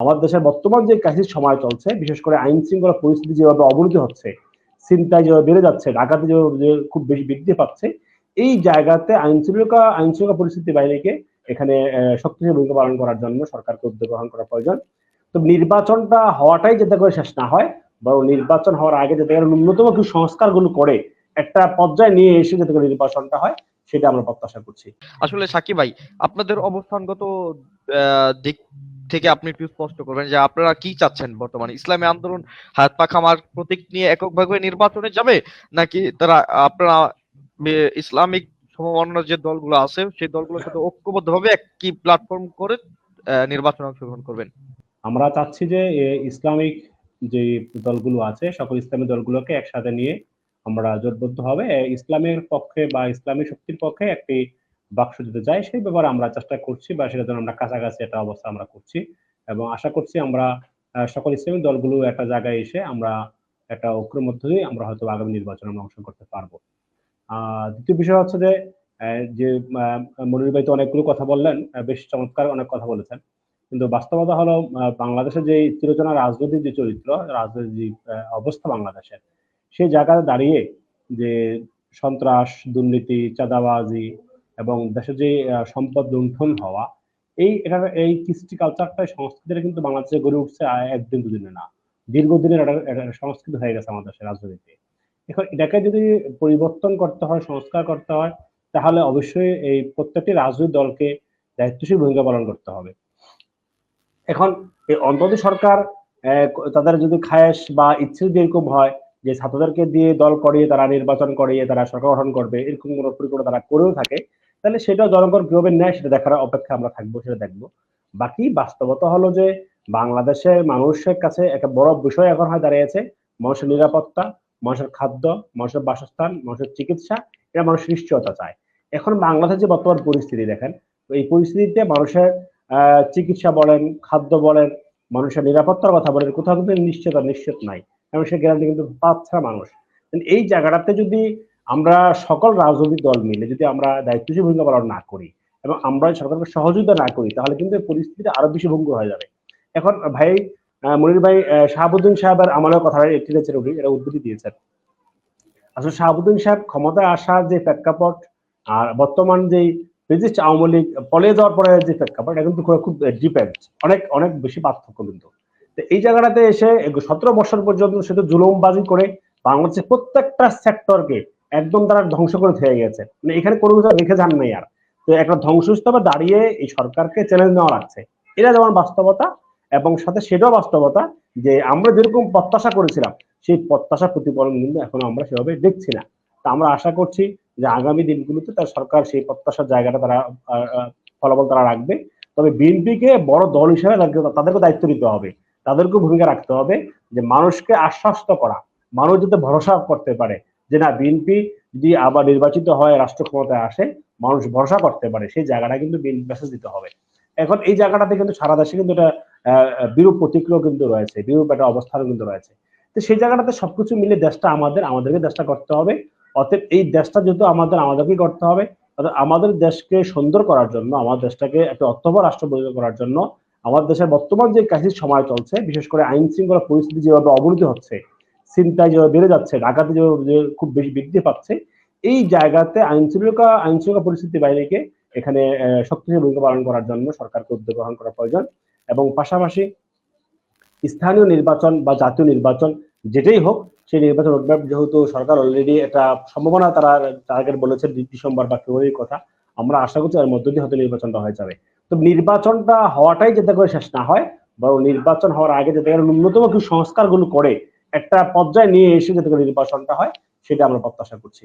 আমাদের দেশের বর্তমান যে ক্রাইসিস সময় চলছে, বিশেষ করে আইন শৃঙ্খলা পরিস্থিতি যেভাবে অবনতি হচ্ছে চিন্তায় যেভাবে বেড়ে যাচ্ছে, ডাকাতি যেভাবে খুব বেশি বৃদ্ধি পাচ্ছে, এই জায়গাতে আইন শৃঙ্খলা আইন শৃঙ্খলা পরিস্থিতি বাহিনীকে এখানে শক্তিশালী ভূমিকা পালন করার জন্য সরকারকে উদ্যোগ গ্রহণ করা প্রয়োজন। তো নির্বাচনটা হওয়াটাই যাতে করে শেষ না হয়, বরং নির্বাচন হওয়ার আগে যাতে করে ন্যূনতম কিছু সংস্কারগুলো করে একটা পর্যায়ে নিয়ে এসে যাতে করে নির্বাচনটা হয়, সেটা আমরা প্রত্যাশা করছি। আসলে সাকিব ভাই, আপনাদের অবস্থানগত দিক থেকে আপনি একটু স্পষ্ট করবেন যে আপনারা কি চাচ্ছেন বর্তমানে? ইসলামী আন্দোলন হাত পা খামার প্রতীক নিয়ে এককভাবে নির্বাচনে যাবে? নাকি তারা, আপনারা ইসলামিক সমমন্য যে দলগুলো আছে, সেই দলগুলোর সাথে ঐক্যবদ্ধভাবে একই প্ল্যাটফর্ম করে নির্বাচনে অংশগ্রহণ করবেন? আমরা চাচ্ছি যে ইসলামিক যে দলগুলো আছে, সকল ইসলামী দলগুলোকে একসাথে নিয়ে আমরা জোটবদ্ধ হবে। ইসলামের পক্ষে বা ইসলামী শক্তির পক্ষে একটি বাক্স দিতে চাই, সেই ব্যাপারে আমরা চেষ্টা করছি বা সেটার জন্য আমরা কাছাকাছি একটা অবস্থা আমরা করছি। এবং আশা করছি আমরা সকল ইসলামী দলগুলো একটা জায়গায় এসে আমরা একটা ঐক্যের মধ্য দিয়ে আমরা হয়তো আগামী নির্বাচনে আমরা অংশ করতে পারব। দ্বিতীয় বিষয় হচ্ছে যে যে মনির ভাই তো অনেকগুলো কথা বললেন বেশ চমৎকার অনেক কথা বলেছেন। কিন্তু বাস্তবতা হলো বাংলাদেশের যে চিরচেনা রাজনৈতিক যে চরিত্র, রাজনৈতিক যে অবস্থা বাংলাদেশের, সেই জায়গায় দাঁড়িয়ে যে সন্ত্রাস, দুর্নীতি, চাঁদাবাজি এবং দেশের যে সম্পদ লুণ্ঠন হওয়া, এই, এটা, এই কৃষ্টি কালচারটা সংস্কৃতিটা কিন্তু বাংলাদেশে গড়ে উঠছে একদিন দুদিনে না। দীর্ঘদিনের একটা সংস্কৃতি হয়ে গেছে আমাদের দেশের রাজনীতিতে। এখন এটাকে যদি পরিবর্তন করতে হয়, সংস্কার করতে হয়, তাহলে অবশ্যই এই প্রত্যেকটি রাজনৈতিক দলকে দায়িত্বশীল ভূমিকা পালন করতে হবে। এখন এই অন্তত সরকার তাদের যদি খায়েশ বা ইচ্ছে যদি এরকম হয়, যে ছাত্রদেরকে দিয়ে দল করিয়ে তারা নির্বাচন করিয়ে তারা সরকার গঠন করবে, এরকম কোনো পরিকল্পনা তারা করেও থাকে তাহলে সেটা জনগণ কীভাবে নেয় সেটা দেখার অপেক্ষা আমরা থাকব, সেটা দেখব। বাকি বাস্তবতা হলো যে বাংলাদেশের মানুষের কাছে একটা বড় বিষয় এখন হয় দাঁড়িয়েছে, মানুষের নিরাপত্তা, মানুষের খাদ্য, মানুষের বাসস্থান, মানুষের চিকিৎসা, এটা মানুষের নিশ্চয়তা চায়। এখন বাংলাদেশের যে বর্তমান পরিস্থিতি দেখেন, এই পরিস্থিতিতে মানুষের চিকিৎসা বলেন, খাদ্য বলেন, মানুষের নিরাপত্তার কথা বলেন, কোথাও কিন্তু নিশ্চয়তা, নিশ্চিত নাই। এবং সে গ্যারান্টি কিন্তু পাচ্ছে না মানুষ। এই জায়গাটাতে যদি আমরা সকল রাজনৈতিক দল মিলে যদি আমরা দায়িত্বশীল ভূমিকা পালন না করি এবং আমরা সরকারকে সহযোগিতা না করি, তাহলে কিন্তু পরিস্থিতি আরও বেশি ভঙ্গুর হয়ে যাবে। এখন ভাই মনির ভাই শাহাবুদ্দিন সাহেবের আমলের কথা একটি উনি এটা উদ্বৃত্তি দিয়েছেন। আসলে শাহাবুদ্দিন সাহেব ক্ষমতায় আসার যে প্রেক্ষাপট আর বর্তমান যে ফেজিস্ট আওয়ামী লীগ পলে যাওয়ার পরে যে প্রেক্ষাপট, এটা কিন্তু খুব- ডিপেন্ড অনেক অনেক বেশি পার্থক্য কিন্তু। তো এই জায়গাটাতে এসে সতেরো বছর পর্যন্ত শুধু জুলুমবাজি করে বাংলাদেশের প্রত্যেকটা সেক্টরকে একদম তারা ধ্বংস করে থেকে গেছে। মানে এখানে কোনো কিছু রেখে যান নাই আর। তো একটা ধ্বংসস্তূপে দাঁড়িয়ে এই সরকারকে চ্যালেঞ্জ নেওয়া লাগছে। এটা যেমন বাস্তবতা এবং সাথে সেটাও বাস্তবতা যে আমরা যেরকম প্রত্যাশা করেছিলাম, সেই প্রত্যাশা প্রতিফলন কিন্তু এখন আমরা সেভাবে দেখছি না। তা আমরা আশা করছি যে আগামী দিনগুলোতে তার সরকার সেই প্রত্যাশার জায়গাটা তারা ফলাফল তারা রাখবে। তবে বিএনপিকে বড় দল হিসেবে তাদেরকে- দায়িত্ব দিতে হবে। তাদেরকে ভূমিকা রাখতে হবে যে মানুষকে আশ্বস্ত করা, মানুষ যাতে ভরসা করতে পারে যে না, বিএনপি যদি আবার নির্বাচিত হয়, রাষ্ট্র ক্ষমতায় আসে, মানুষ ভরসা করতে পারে, সেই জায়গাটা কিন্তু বিএনপি মেসেজ দিতে হবে। এখন এই জায়গাটাতে কিন্তু সারা দেশে কিন্তু এটা বিরূপ প্রতিক্রিয়া কিন্তু রয়েছে, বিরূপ একটা অবস্থানও কিন্তু রয়েছে। তো সেই জায়গাটাতে সবকিছু মিলে দেশটা আমাদের, আমাদেরকে দেশটা করতে হবে। অতএব এই দেশটা যেহেতু আমাদের, আমাদেরকেই করতে হবে। অর্থাৎ আমাদের দেশকে সুন্দর করার জন্য, আমাদের দেশটাকে একটা অর্থবহ রাষ্ট্র পরিণত করার জন্য, আমাদের দেশের বর্তমান যে ক্রাইসিস সময় চলছে, বিশেষ করে আইন শৃঙ্খলা পরিস্থিতি যেভাবে অবনতি হচ্ছে চিন্তায় যেভাবে বেড়ে যাচ্ছে ডাকাতি যেভাবে খুব বেশি বৃদ্ধি পাচ্ছে, এই জায়গাতে আইন শৃঙ্খলা আইন পরিস্থিতি বাহিনীকে এখানে শক্তিশালী ভূমিকা পালন করার জন্য সরকারকে উদ্যোগ গ্রহণ করা প্রয়োজন। এবং পাশাপাশি স্থানীয় নির্বাচন বা জাতীয় নির্বাচন যেটাই হোক, সেই নির্বাচন রোডম্যাপ যেহেতু সরকার অলরেডি একটা সম্ভাবনা তারা টার্গেট বলেছে ডিসেম্বর বা ফেব্রুয়ারির কথা, আমরা আশা করছি এর মধ্য দিয়ে হয়তো নির্বাচনটা হয়ে যাবে। তো নির্বাচনটা হওয়াটাই যাতে করে শেষ না হয়, বরং নির্বাচন হওয়ার আগে যাতে করে ন্যূনতম কিছু সংস্কারগুলো করে একটা পর্যায়ে নিয়ে এসে যাতে করে নির্বাচনটা হয় সেটা আমরা প্রত্যাশা করছি।